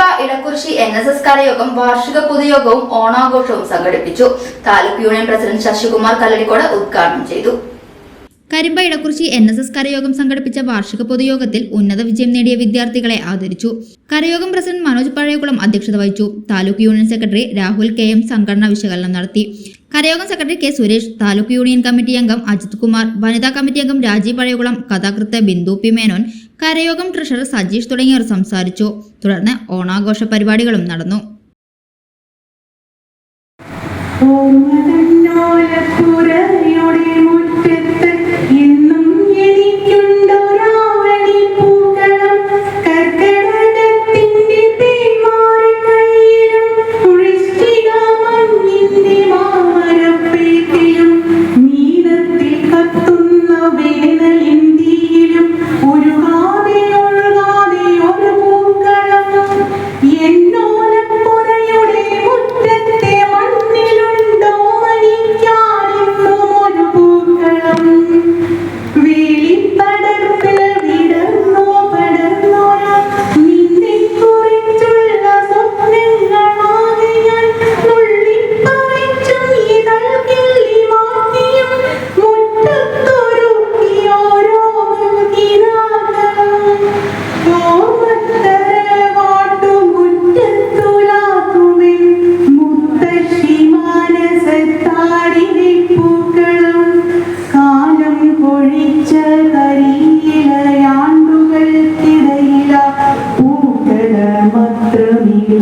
Karimba Idakkurissi N S S കരയോഗം വാർഷിക പൊതുയോഗവും ഓണാഘോഷവും സംഘടിപ്പിച്ചു. താലൂക്ക് യൂണിയൻ പ്രസിഡന്റ് ശശികുമാർ കല്ലടിക്കോട് ഉദ്ഘാടനം ചെയ്തു. Karimba Idakkurissi N S S കരയോഗം സംഘടിപ്പിച്ച വാർഷിക പൊതുയോഗത്തിൽ ഉന്നത വിജയം നേടിയ വിദ്യാർത്ഥികളെ ആദരിച്ചു. കരയോഗം പ്രസിഡന്റ് മനോജ് പഴയകുളം അധ്യക്ഷത വഹിച്ചു. Taluk union secretary Rahul K M സംഘടനാ വിശകലനം നടത്തി. കരയോഗം secretary K Suresh taluk union committee അംഗം അജിത് കുമാർ വനിതാ കമ്മിറ്റി അംഗം രാജീവ് പഴയകുളം കഥാകൃത്ത് ബിന്ദു പി മേനോൻ കരയോഗം ട്രഷറർ സജീഷ് തുടങ്ങിയവർ സംസാരിച്ചു. തുടർന്ന് ഓണാഘോഷ പരിപാടികളും നടന്നു.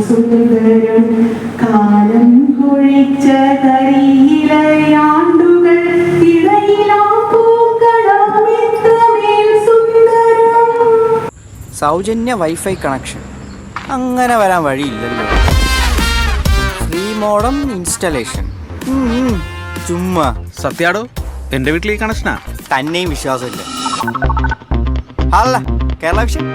സുന്ദരം കാലം കുഴിച്ച കരിയിലയാണ്ടുകൾ സൗജന്യ വൈഫൈ കണക്ഷൻ. അങ്ങനെ വരാൻ വഴിയില്ലല്ലോ. Free modem installation. ചുമ്മാ. സത്യാടോ എന്റെ വീട്ടിൽ ഈ കണക്ഷനാ തന്നെയും വിശ്വാസമില്ല. അല്ല കേരള വിഷൻ?